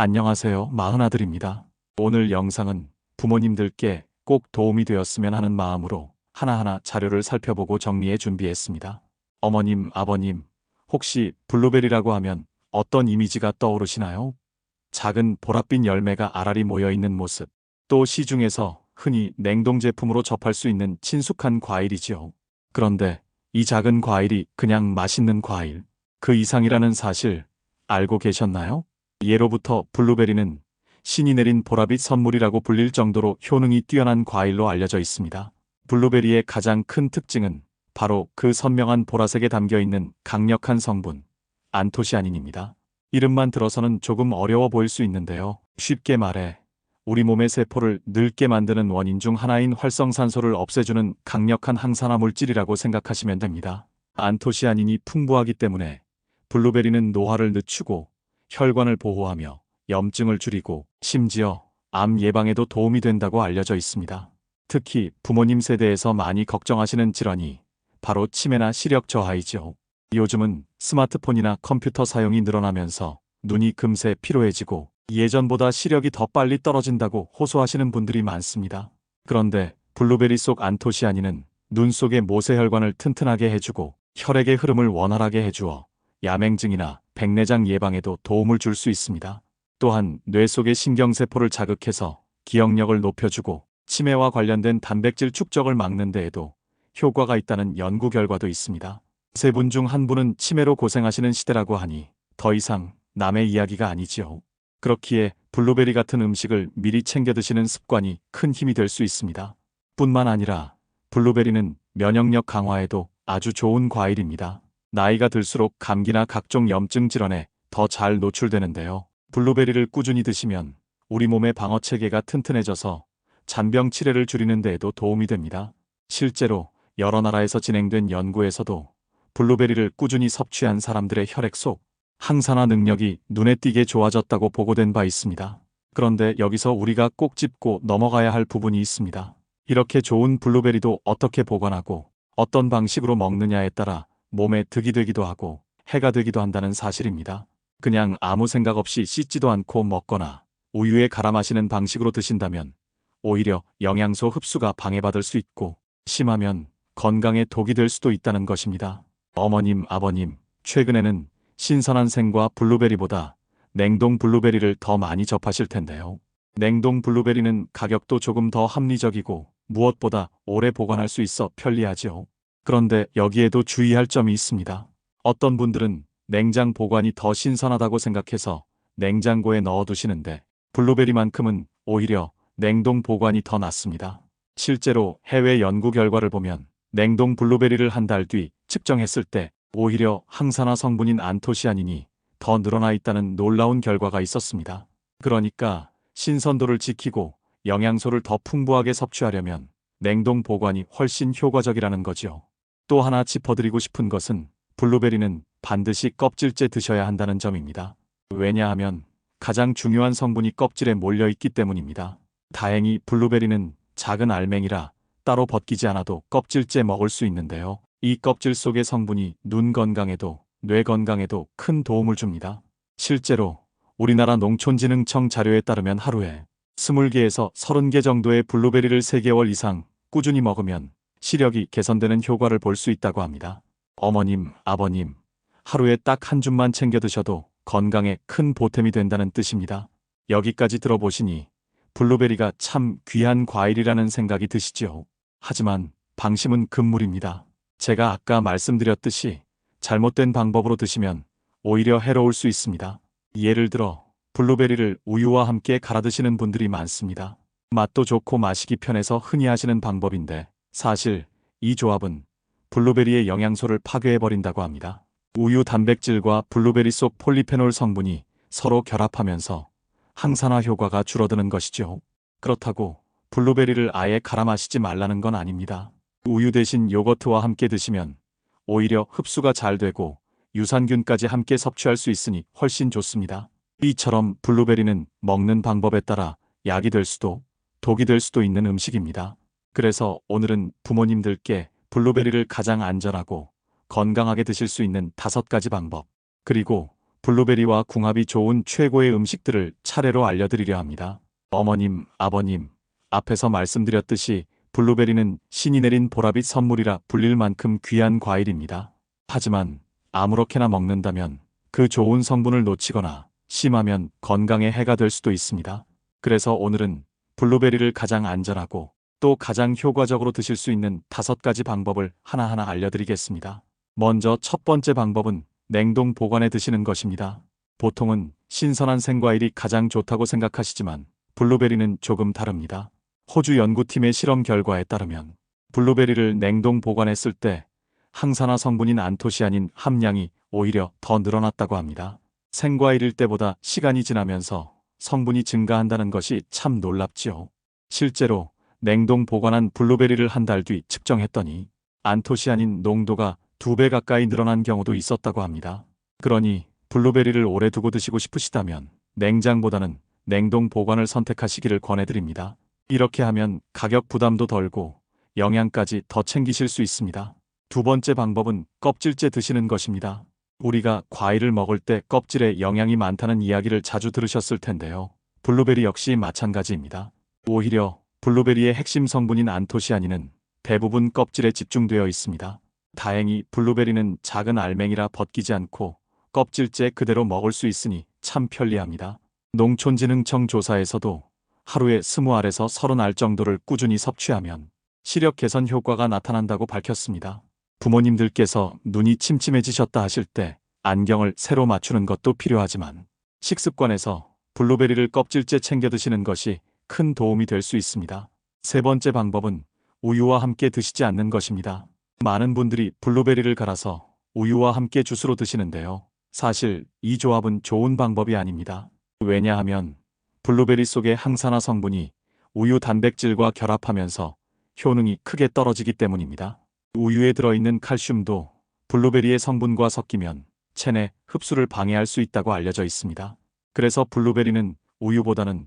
안녕하세요. 마흔아들입니다. 오늘 영상은 부모님들께 꼭 도움이 되었으면 하는 마음으로 하나하나 자료를 살펴보고 정리해 준비했습니다. 어머님, 아버님, 혹시 블루베리라고 하면 어떤 이미지가 떠오르시나요? 작은 보랏빛 열매가 알알이 모여 있는 모습, 또 시중에서 흔히 냉동 제품으로 접할 수 있는 친숙한 과일이지요. 그런데 이 작은 과일이 그냥 맛있는 과일, 그 이상이라는 사실 알고 계셨나요? 예로부터 블루베리는 신이 내린 보랏빛 선물이라고 불릴 정도로 효능이 뛰어난 과일로 알려져 있습니다. 블루베리의 가장 큰 특징은 바로 그 선명한 보라색에 담겨 있는 강력한 성분, 안토시아닌입니다. 이름만 들어서는 조금 어려워 보일 수 있는데요. 쉽게 말해, 우리 몸의 세포를 늙게 만드는 원인 중 하나인 활성산소를 없애주는 강력한 항산화 물질이라고 생각하시면 됩니다. 안토시아닌이 풍부하기 때문에 블루베리는 노화를 늦추고 혈관을 보호하며 염증을 줄이고 심지어 암 예방에도 도움이 된다고 알려져 있습니다. 특히 부모님 세대에서 많이 걱정하시는 질환이 바로 치매나 시력 저하이죠. 요즘은 스마트폰이나 컴퓨터 사용이 늘어나면서 눈이 금세 피로해지고 예전보다 시력이 더 빨리 떨어진다고 호소하시는 분들이 많습니다. 그런데 블루베리 속 안토시아닌은 눈 속의 모세혈관을 튼튼하게 해주고 혈액의 흐름을 원활하게 해주어 야맹증이나 백내장 예방에도 도움을 줄 수 있습니다. 또한 뇌 속의 신경세포를 자극해서 기억력을 높여주고 치매와 관련된 단백질 축적을 막는 데에도 효과가 있다는 연구 결과도 있습니다. 세 분 중 한 분은 치매로 고생하시는 시대라고 하니 더 이상 남의 이야기가 아니지요. 그렇기에 블루베리 같은 음식을 미리 챙겨 드시는 습관이 큰 힘이 될 수 있습니다. 뿐만 아니라 블루베리는 면역력 강화에도 아주 좋은 과일입니다. 나이가 들수록 감기나 각종 염증 질환에 더 잘 노출되는데요. 블루베리를 꾸준히 드시면 우리 몸의 방어 체계가 튼튼해져서 잔병 치레를 줄이는 데에도 도움이 됩니다. 실제로 여러 나라에서 진행된 연구에서도 블루베리를 꾸준히 섭취한 사람들의 혈액 속 항산화 능력이 눈에 띄게 좋아졌다고 보고된 바 있습니다. 그런데 여기서 우리가 꼭 짚고 넘어가야 할 부분이 있습니다. 이렇게 좋은 블루베리도 어떻게 보관하고 어떤 방식으로 먹느냐에 따라 몸에 득이 되기도 하고 해가 되기도 한다는 사실입니다. 그냥 아무 생각 없이 씻지도 않고 먹거나 우유에 갈아 마시는 방식으로 드신다면 오히려 영양소 흡수가 방해받을 수 있고 심하면 건강에 독이 될 수도 있다는 것입니다. 어머님, 아버님, 최근에는 신선한 생과 블루베리보다 냉동 블루베리를 더 많이 접하실 텐데요. 냉동 블루베리는 가격도 조금 더 합리적이고 무엇보다 오래 보관할 수 있어 편리하죠. 그런데 여기에도 주의할 점이 있습니다. 어떤 분들은 냉장 보관이 더 신선하다고 생각해서 냉장고에 넣어두시는데 블루베리만큼은 오히려 냉동 보관이 더 낫습니다. 실제로 해외 연구 결과를 보면 냉동 블루베리를 한 달 뒤 측정했을 때 오히려 항산화 성분인 안토시아닌이 더 늘어나 있다는 놀라운 결과가 있었습니다. 그러니까 신선도를 지키고 영양소를 더 풍부하게 섭취하려면 냉동 보관이 훨씬 효과적이라는 거죠. 또 하나 짚어드리고 싶은 것은 블루베리는 반드시 껍질째 드셔야 한다는 점입니다. 왜냐하면 가장 중요한 성분이 껍질에 몰려 있기 때문입니다. 다행히 블루베리는 작은 알맹이라 따로 벗기지 않아도 껍질째 먹을 수 있는데요. 이 껍질 속의 성분이 눈 건강에도 뇌 건강에도 큰 도움을 줍니다. 실제로 우리나라 농촌진흥청 자료에 따르면 하루에 20개에서 30개 정도의 블루베리를 3개월 이상 꾸준히 먹으면 시력이 개선되는 효과를 볼 수 있다고 합니다. 어머님, 아버님, 하루에 딱 한 줌만 챙겨 드셔도 건강에 큰 보탬이 된다는 뜻입니다. 여기까지 들어보시니 블루베리가 참 귀한 과일이라는 생각이 드시지요. 하지만 방심은 금물입니다. 제가 아까 말씀드렸듯이 잘못된 방법으로 드시면 오히려 해로울 수 있습니다. 예를 들어 블루베리를 우유와 함께 갈아 드시는 분들이 많습니다. 맛도 좋고 마시기 편해서 흔히 하시는 방법인데 사실 이 조합은 블루베리의 영양소를 파괴해버린다고 합니다. 우유 단백질과 블루베리 속 폴리페놀 성분이 서로 결합하면서 항산화 효과가 줄어드는 것이죠. 그렇다고 블루베리를 아예 갈아 마시지 말라는 건 아닙니다. 우유 대신 요거트와 함께 드시면 오히려 흡수가 잘 되고 유산균까지 함께 섭취할 수 있으니 훨씬 좋습니다. 이처럼 블루베리는 먹는 방법에 따라 약이 될 수도 독이 될 수도 있는 음식입니다. 그래서 오늘은 부모님들께 블루베리를 가장 안전하고 건강하게 드실 수 있는 다섯 가지 방법, 그리고 블루베리와 궁합이 좋은 최고의 음식들을 차례로 알려드리려 합니다. 어머님, 아버님, 앞에서 말씀드렸듯이 블루베리는 신이 내린 보라빛 선물이라 불릴 만큼 귀한 과일입니다. 하지만 아무렇게나 먹는다면 그 좋은 성분을 놓치거나 심하면 건강에 해가 될 수도 있습니다. 그래서 오늘은 블루베리를 가장 안전하고 또 가장 효과적으로 드실 수 있는 다섯 가지 방법을 하나하나 알려드리겠습니다. 먼저 첫 번째 방법은 냉동 보관해 드시는 것입니다. 보통은 신선한 생과일이 가장 좋다고 생각하시지만 블루베리는 조금 다릅니다. 호주 연구팀의 실험 결과에 따르면 블루베리를 냉동 보관했을 때 항산화 성분인 안토시아닌 함량이 오히려 더 늘어났다고 합니다. 생과일일 때보다 시간이 지나면서 성분이 증가한다는 것이 참 놀랍지요. 실제로 냉동 보관한 블루베리를 한 달 뒤 측정했더니 안토시아닌 농도가 두 배 가까이 늘어난 경우도 있었다고 합니다. 그러니 블루베리를 오래 두고 드시고 싶으시다면 냉장보다는 냉동 보관을 선택하시기를 권해드립니다. 이렇게 하면 가격 부담도 덜고 영양까지 더 챙기실 수 있습니다. 두 번째 방법은 껍질째 드시는 것입니다. 우리가 과일을 먹을 때 껍질에 영양이 많다는 이야기를 자주 들으셨을 텐데요. 블루베리 역시 마찬가지입니다. 오히려 블루베리의 핵심 성분인 안토시아닌은 대부분 껍질에 집중되어 있습니다. 다행히 블루베리는 작은 알맹이라 벗기지 않고 껍질째 그대로 먹을 수 있으니 참 편리합니다. 농촌진흥청 조사에서도 하루에 20알에서 30알 정도를 꾸준히 섭취하면 시력 개선 효과가 나타난다고 밝혔습니다. 부모님들께서 눈이 침침해지셨다 하실 때 안경을 새로 맞추는 것도 필요하지만 식습관에서 블루베리를 껍질째 챙겨 드시는 것이 큰 도움이 될 수 있습니다. 세 번째 방법은 우유와 함께 드시지 않는 것입니다. 많은 분들이 블루베리를 갈아서 우유와 함께 주스로 드시는데요. 사실 이 조합은 좋은 방법이 아닙니다. 왜냐하면 블루베리 속의 항산화 성분이 우유 단백질과 결합하면서 효능이 크게 떨어지기 때문입니다. 우유에 들어있는 칼슘도 블루베리의 성분과 섞이면 체내 흡수를 방해할 수 있다고 알려져 있습니다. 그래서 블루베리는 우유보다는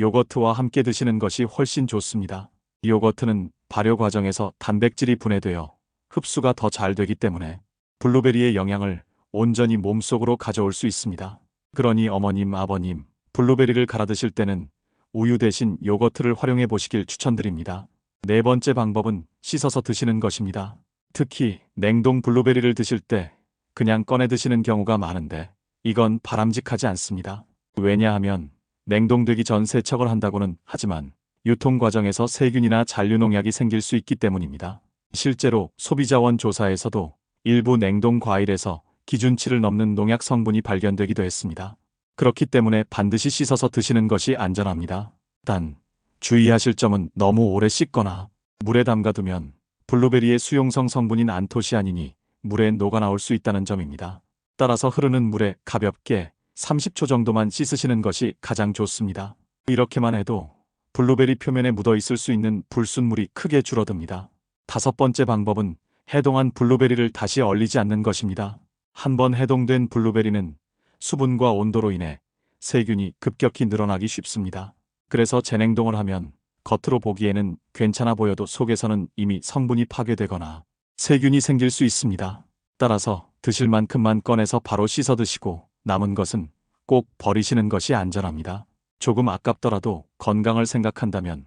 요거트와 함께 드시는 것이 훨씬 좋습니다. 요거트는 발효 과정에서 단백질이 분해되어 흡수가 더 잘 되기 때문에 블루베리의 영양을 온전히 몸속으로 가져올 수 있습니다. 그러니 어머님, 아버님, 블루베리를 갈아 드실 때는 우유 대신 요거트를 활용해 보시길 추천드립니다. 네 번째 방법은 씻어서 드시는 것입니다. 특히 냉동 블루베리를 드실 때 그냥 꺼내 드시는 경우가 많은데 이건 바람직하지 않습니다. 왜냐하면 냉동되기 전 세척을 한다고는 하지만 유통 과정에서 세균이나 잔류농약이 생길 수 있기 때문입니다. 실제로 소비자원 조사에서도 일부 냉동 과일에서 기준치를 넘는 농약 성분이 발견되기도 했습니다. 그렇기 때문에 반드시 씻어서 드시는 것이 안전합니다. 단, 주의하실 점은 너무 오래 씻거나 물에 담가두면 블루베리의 수용성 성분인 안토시아닌이 물에 녹아 나올 수 있다는 점입니다. 따라서 흐르는 물에 가볍게 30초 정도만 씻으시는 것이 가장 좋습니다. 이렇게만 해도 블루베리 표면에 묻어 있을 수 있는 불순물이 크게 줄어듭니다. 다섯 번째 방법은 해동한 블루베리를 다시 얼리지 않는 것입니다. 한번 해동된 블루베리는 수분과 온도로 인해 세균이 급격히 늘어나기 쉽습니다. 그래서 재냉동을 하면 겉으로 보기에는 괜찮아 보여도 속에서는 이미 성분이 파괴되거나 세균이 생길 수 있습니다. 따라서 드실 만큼만 꺼내서 바로 씻어 드시고 남은 것은 꼭 버리시는 것이 안전합니다. 조금 아깝더라도 건강을 생각한다면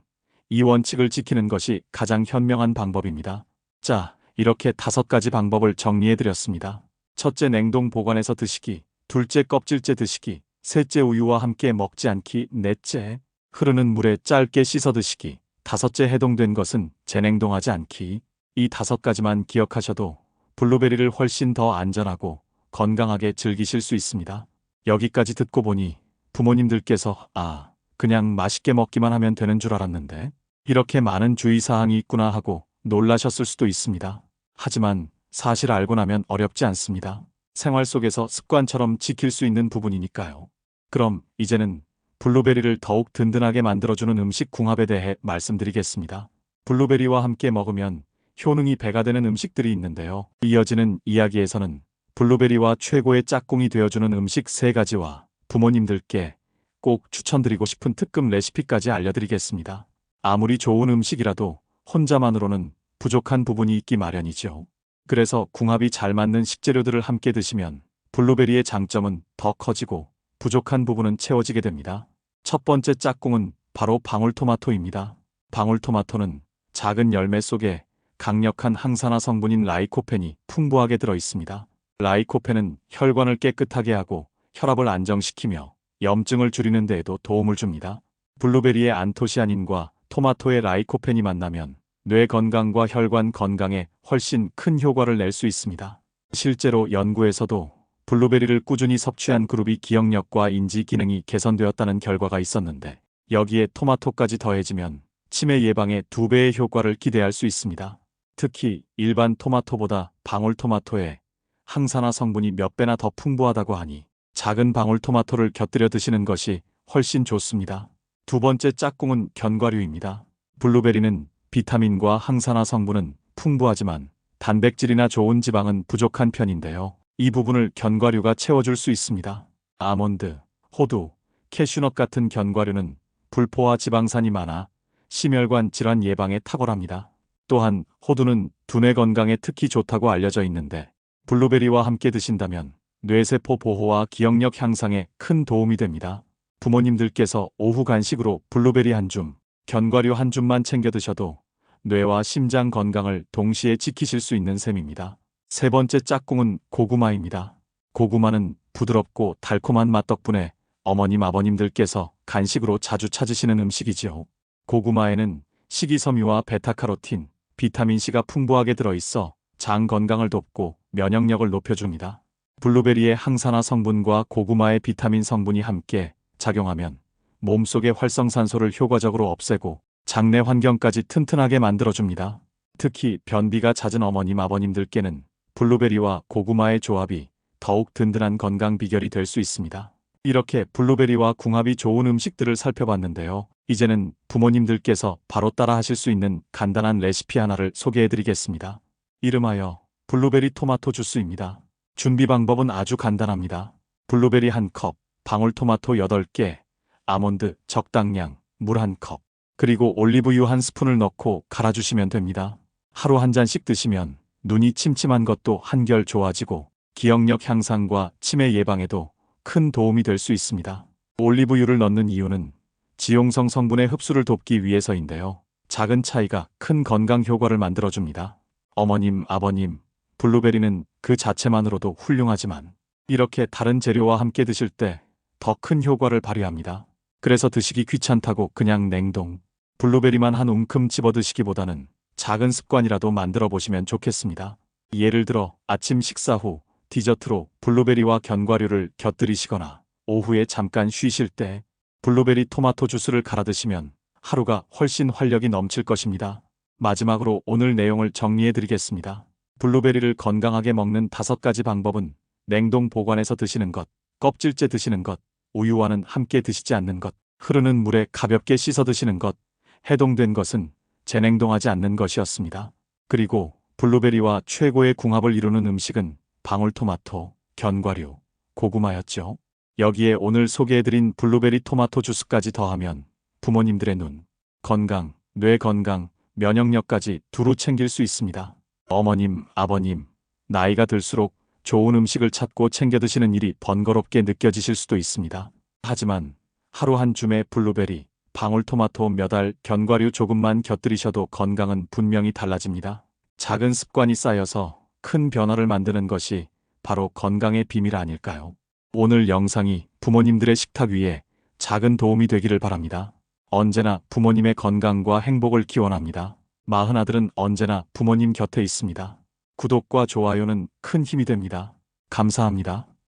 이 원칙을 지키는 것이 가장 현명한 방법입니다. 자, 이렇게 다섯 가지 방법을 정리해 드렸습니다. 첫째 냉동 보관해서 드시기, 둘째 껍질째 드시기, 셋째 우유와 함께 먹지 않기, 넷째 흐르는 물에 짧게 씻어 드시기, 다섯째 해동된 것은 재냉동하지 않기. 이 다섯 가지만 기억하셔도 블루베리를 훨씬 더 안전하고 건강하게 즐기실 수 있습니다. 여기까지 듣고 보니 부모님들께서 아, 그냥 맛있게 먹기만 하면 되는 줄 알았는데 이렇게 많은 주의사항이 있구나 하고 놀라셨을 수도 있습니다. 하지만 사실 알고 나면 어렵지 않습니다. 생활 속에서 습관처럼 지킬 수 있는 부분이니까요. 그럼 이제는 블루베리를 더욱 든든하게 만들어주는 음식 궁합에 대해 말씀드리겠습니다. 블루베리와 함께 먹으면 효능이 배가 되는 음식들이 있는데요. 이어지는 이야기에서는 블루베리와 최고의 짝꿍이 되어주는 음식 세가지와 부모님들께 꼭 추천드리고 싶은 특급 레시피까지 알려드리겠습니다. 아무리 좋은 음식이라도 혼자만으로는 부족한 부분이 있기 마련이죠. 그래서 궁합이 잘 맞는 식재료들을 함께 드시면 블루베리의 장점은 더 커지고 부족한 부분은 채워지게 됩니다. 첫 번째 짝꿍은 바로 방울토마토입니다. 방울토마토는 작은 열매 속에 강력한 항산화 성분인 라이코펜이 풍부하게 들어 있습니다. 라이코펜은 혈관을 깨끗하게 하고 혈압을 안정시키며 염증을 줄이는 데에도 도움을 줍니다. 블루베리의 안토시아닌과 토마토의 라이코펜이 만나면 뇌 건강과 혈관 건강에 훨씬 큰 효과를 낼 수 있습니다. 실제로 연구에서도 블루베리를 꾸준히 섭취한 그룹이 기억력과 인지 기능이 개선되었다는 결과가 있었는데 여기에 토마토까지 더해지면 치매 예방에 두 배의 효과를 기대할 수 있습니다. 특히 일반 토마토보다 방울토마토에 항산화 성분이 몇 배나 더 풍부하다고 하니 작은 방울토마토를 곁들여 드시는 것이 훨씬 좋습니다. 두 번째 짝꿍은 견과류입니다. 블루베리는 비타민과 항산화 성분은 풍부하지만 단백질이나 좋은 지방은 부족한 편인데요. 이 부분을 견과류가 채워줄 수 있습니다. 아몬드, 호두, 캐슈넛 같은 견과류는 불포화 지방산이 많아 심혈관 질환 예방에 탁월합니다. 또한 호두는 두뇌 건강에 특히 좋다고 알려져 있는데 블루베리와 함께 드신다면 뇌세포 보호와 기억력 향상에 큰 도움이 됩니다. 부모님들께서 오후 간식으로 블루베리 한 줌, 견과류 한 줌만 챙겨 드셔도 뇌와 심장 건강을 동시에 지키실 수 있는 셈입니다. 세 번째 짝꿍은 고구마입니다. 고구마는 부드럽고 달콤한 맛 덕분에 어머님 아버님들께서 간식으로 자주 찾으시는 음식이지요. 고구마에는 식이섬유와 베타카로틴, 비타민C가 풍부하게 들어있어 장 건강을 돕고 면역력을 높여줍니다. 블루베리의 항산화 성분과 고구마의 비타민 성분이 함께 작용하면 몸속의 활성산소를 효과적으로 없애고 장내 환경까지 튼튼하게 만들어줍니다. 특히 변비가 잦은 어머님 아버님들께는 블루베리와 고구마의 조합이 더욱 든든한 건강 비결이 될 수 있습니다. 이렇게 블루베리와 궁합이 좋은 음식들을 살펴봤는데요. 이제는 부모님들께서 바로 따라 하실 수 있는 간단한 레시피 하나를 소개해 드리겠습니다. 이름하여 블루베리 토마토 주스입니다. 준비 방법은 아주 간단합니다. 블루베리 한 컵, 방울토마토 8개, 아몬드 적당량, 물한 컵, 그리고 올리브유 한 스푼을 넣고 갈아주시면 됩니다. 하루 한 잔씩 드시면 눈이 침침한 것도 한결 좋아지고 기억력 향상과 치매 예방에도 큰 도움이 될 수 있습니다. 올리브유를 넣는 이유는 지용성 성분의 흡수를 돕기 위해서인데요. 작은 차이가 큰 건강 효과를 만들어줍니다. 어머님, 아버님, 블루베리는 그 자체만으로도 훌륭하지만 이렇게 다른 재료와 함께 드실 때 더 큰 효과를 발휘합니다. 그래서 드시기 귀찮다고 그냥 냉동, 블루베리만 한 움큼 집어 드시기보다는 작은 습관이라도 만들어 보시면 좋겠습니다. 예를 들어 아침 식사 후 디저트로 블루베리와 견과류를 곁들이시거나 오후에 잠깐 쉬실 때 블루베리 토마토 주스를 갈아 드시면 하루가 훨씬 활력이 넘칠 것입니다. 마지막으로 오늘 내용을 정리해 드리겠습니다. 블루베리를 건강하게 먹는 다섯 가지 방법은 냉동 보관해서 드시는 것, 껍질째 드시는 것, 우유와는 함께 드시지 않는 것, 흐르는 물에 가볍게 씻어 드시는 것, 해동된 것은 재냉동하지 않는 것이었습니다. 그리고 블루베리와 최고의 궁합을 이루는 음식은 방울토마토, 견과류, 고구마였죠. 여기에 오늘 소개해드린 블루베리 토마토 주스까지 더하면 부모님들의 눈, 건강, 뇌 건강, 면역력까지 두루 챙길 수 있습니다. 어머님, 아버님, 나이가 들수록 좋은 음식을 찾고 챙겨 드시는 일이 번거롭게 느껴지실 수도 있습니다. 하지만 하루 한 줌의 블루베리, 방울토마토 몇 알, 견과류 조금만 곁들이셔도 건강은 분명히 달라집니다. 작은 습관이 쌓여서 큰 변화를 만드는 것이 바로 건강의 비밀 아닐까요? 오늘 영상이 부모님들의 식탁 위에 작은 도움이 되기를 바랍니다. 언제나 부모님의 건강과 행복을 기원합니다. 마흔 아들은 언제나 부모님 곁에 있습니다. 구독과 좋아요는 큰 힘이 됩니다. 감사합니다.